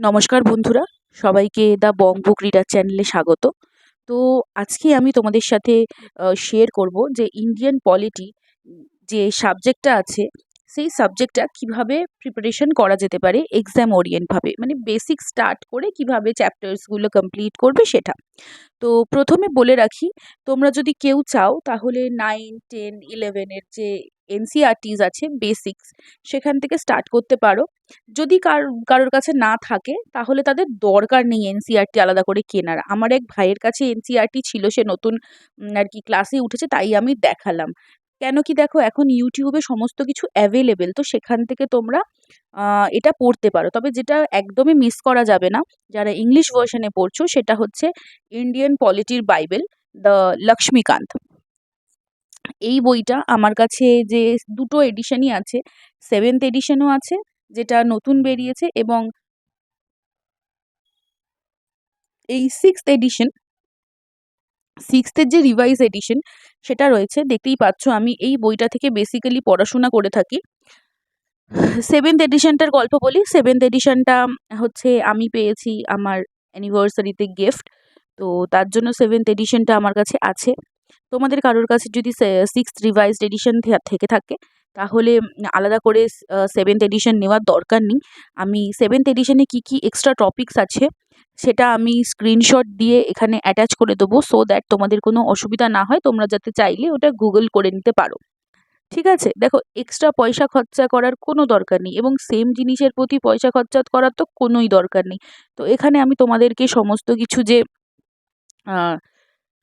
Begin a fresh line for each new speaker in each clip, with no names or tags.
নমস্কার বন্ধুরা, সবাইকে দ্য বং বুক রিডার চ্যানেলে স্বাগত। তো আজকে আমি তোমাদের সাথে শেয়ার করব যে ইন্ডিয়ান পলিটি যে সাবজেক্টটা আছে, সেই সাবজেক্টটা কীভাবে প্রিপারেশন করা যেতে পারে এক্সাম ওরিয়েন্টভাবে মানে বেসিক স্টার্ট করে কীভাবে চ্যাপ্টার্সগুলো কমপ্লিট করবে সেটা। তো প্রথমে বলে রাখি, তোমরা যদি কেউ চাও তাহলে নাইন টেন ইলেভেনের যে এনসিআরটিস আছে বেসিক্স সেখান থেকে স্টার্ট করতে পারো। যদি কার, কারোর কাছে না থাকে, তাহলে তাদের দরকার নেই এনসিআরটি আলাদা করে কেনার। আমার এক ভাইয়ের কাছে এনসিআরটি ছিল, সে নতুন আর কি ক্লাসে উঠেছে, তাই আমি দেখালাম। কেন কি দেখো, এখন ইউটিউবে সমস্ত কিছু অ্যাভেলেবেল তো সেখান থেকে তোমরা এটা পড়তে পারো। তবে যেটা একদমই মিস করা যাবে না, যারা ইংলিশ ভার্সনে পড়ছো, সেটা হচ্ছে ইন্ডিয়ান পলিটির বাইবেল দ্য লক্ষ্মীকান্ত এই বইটা আমার কাছে যে দুটো এডিশনই আছে সেভেন্থ এডিশনও আছে, যেটা নতুন বেরিয়েছে এবং এই সিক্স এডিশন সিক্সথের যে রিভাইজ এডিশন সেটা রয়েছে, দেখতেই পাচ্ছ আমি এই বইটা থেকে বেসিক্যালি পড়াশোনা করে থাকি। সেভেন্থ এডিশনটার গল্প বলি সেভেন্থ এডিশনটা হচ্ছে আমি পেয়েছি আমার অ্যানিভার্সারিতে গিফট তো তার জন্য সেভেন্থ এডিশনটা আমার কাছে আছে। তোমাদের কারোর কাছে যদি সিক্সথ রিভাইজড এডিশন থেকে থাকে, তাহলে আলাদা করে সেভেন্থ এডিশন নেওয়ার দরকার নেই। আমি সেভেন্থ এডিশনে কী কী এক্সট্রা টপিকস আছে, সেটা আমি স্ক্রিনশট দিয়ে এখানে অ্যাটাচ করে দেবো সো দ্যাট তোমাদের কোনো অসুবিধা না হয়, তোমরা যাতে চাইলে ওটা গুগল করে নিতে পারো। ঠিক আছে? দেখো এক্সট্রা পয়সা খরচা করার কোনো দরকার নেই, এবং সেম জিনিসের প্রতি পয়সা খরচা করার তো কোনোই দরকার নেই। তো এখানে আমি তোমাদেরকে সমস্ত কিছু যে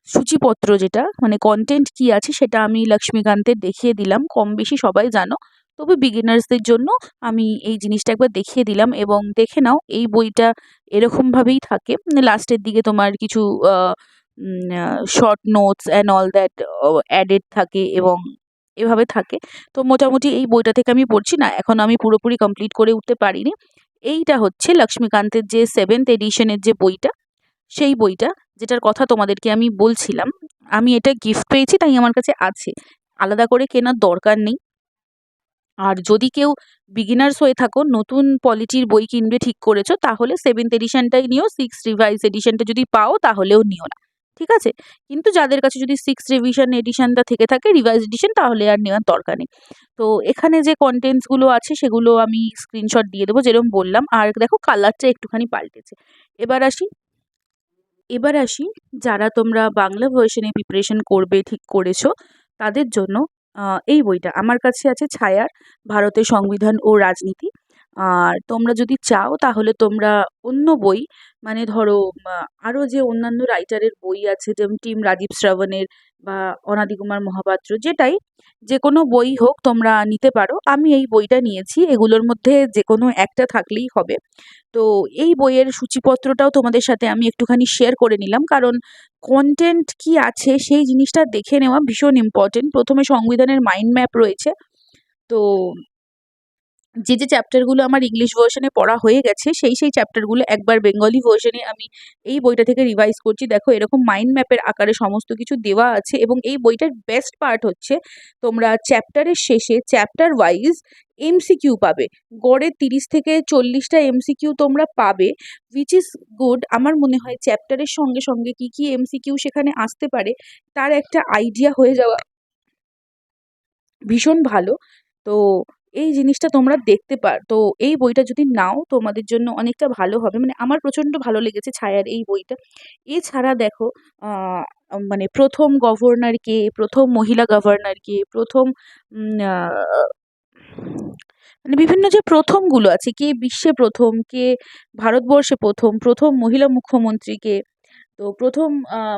সূচিপত্র যেটা মানে কন্টেন্ট কি আছে সেটা আমি লক্ষ্মীকান্তের দেখিয়ে দিলাম। কম বেশি সবাই জানো। তবে বিগিনার্সদের জন্য আমি এই জিনিসটা একবার দেখিয়ে দিলাম এবং দেখে নাও, এই বইটা এরকমভাবেই থাকে। লাস্টের দিকে তোমার কিছু short notes and all that added থাকে এবং এভাবে থাকে। তো মোটামুটি এই বইটা থেকে আমি পড়ছি না, এখন আমি পুরোপুরি কমপ্লিট করে উঠতে পারিনি। এইটা হচ্ছে লক্ষ্মীকান্তের যে সেভেন্থ এডিশনের যে বইটা সেই বইটা, যেটার কথা তোমাদেরকে আমি বলছিলাম, আমি এটা গিফট পেয়েছি, তাই আমার কাছে আছে। আলাদা করে কেনার দরকার নেই। আর যদি কেউ বিগিনার্স হয়ে থাকো, নতুন পলিটির বই কিনবে ঠিক করেছ, তাহলে সেভেন্থ এডিশনটাই নিও সিক্স রিভাইজ এডিশনটা যদি পাও, তাহলেও নিও না। ঠিক আছে? কিন্তু যাদের কাছে যদি সিক্স রিভিশন এডিশনটা থেকে থাকে রিভাইজ এডিশন তাহলে আর নেওয়ার দরকার নেই। তো এখানে যে কন্টেন্টসগুলো আছে, সেগুলো আমি স্ক্রিনশট দিয়ে দেবো যেরকম বললাম। আর দেখো কালারটা একটুখানি পাল্টেছে। এবার আসি এবার আসি, যারা তোমরা বাংলা ভার্সনে প্রিপারেশন করবে, ঠিক করেছ, তাদের জন্য এই বইটা। আমার কাছে আছে ছায়ার, ভারতের সংবিধান ও রাজনীতি। আর তোমরা যদি চাও তাহলে তোমরা অন্য বই মানে ধরো আরও যে অন্যান্য রাইটারের বই আছে যেমন টিম রাজীব শ্রাবণের বা অনাদি কুমার মহাপাত্র, যেটাই যে কোনো বই হোক তোমরা নিতে পারো। আমি এই বইটা নিয়েছি, এগুলোর মধ্যে যে কোনো একটা থাকলেই হবে। তো এই বইয়ের সূচিপত্রটাও তোমাদের সাথে আমি একটুখানি শেয়ার করে নিলাম, কারণ কন্টেন্ট কি আছে সেই জিনিসটা দেখে নেওয়া ভীষণ ইম্পর্টেন্ট প্রথমে সংবিধানের মাইন্ড ম্যাপ রয়েছে, তো যে যে চ্যাপ্টারগুলো আমার ইংলিশ ভার্সনে পড়া হয়ে গেছে, সেই সেই চ্যাপ্টারগুলো একবার বেঙ্গলি ভার্সনে আমি এই বইটা থেকে রিভাইজ করছি। দেখো, এরকম মাইন্ড ম্যাপের আকারে সমস্ত কিছু দেওয়া আছে এবং এই বইটার বেস্ট পার্ট হচ্ছে, তোমরা চ্যাপ্টারের শেষে চ্যাপ্টার ওয়াইজ এমসিকিউ পাবে। গড়ে তিরিশ থেকে চল্লিশটা এমসিকিউ তোমরা পাবে উইচ ইজ গুড আমার মনে হয় চ্যাপ্টারের সঙ্গে সঙ্গে কি কি এমসিকিউ সেখানে আসতে পারে, তার একটা আইডিয়া হয়ে যাওয়া ভীষণ ভালো। তো এই জিনিসটা তোমরা দেখতে পার, তো এই বইটা যদি নাও, তোমাদের জন্য অনেকটা ভালো হবে। মানে আমার প্রচণ্ড ভালো লেগেছে ছায়ার এই বইটা। এছাড়া দেখো মানে প্রথম গভর্নর কে, প্রথম মহিলা গভর্নর কে, প্রথম মানে বিভিন্ন যে প্রথমগুলো আছে, কে বিশ্বে প্রথম, কে ভারতবর্ষে প্রথম প্রথম মহিলা মুখ্যমন্ত্রীকে তো প্রথম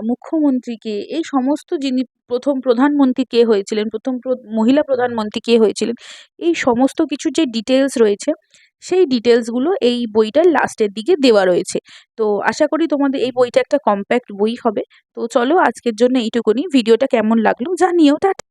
মুখ্যমন্ত্রী কে, এই সমস্ত যিনি প্রথম প্রধানমন্ত্রী কে হয়েছিলেন, প্রথম মহিলা প্রধানমন্ত্রী কে হয়েছিলেন, এই সমস্ত কিছু যে ডিটেলস রয়েছে, সেই ডিটেলসগুলো এই বইটার লাস্টের দিকে দেওয়া রয়েছে। তো আশা করি তোমাদের এই বইটা একটা কম্প্যাক্ট বই হবে। তো চলো আজকের জন্য এইটুকুনি। ভিডিওটা কেমন লাগল জানিও। টা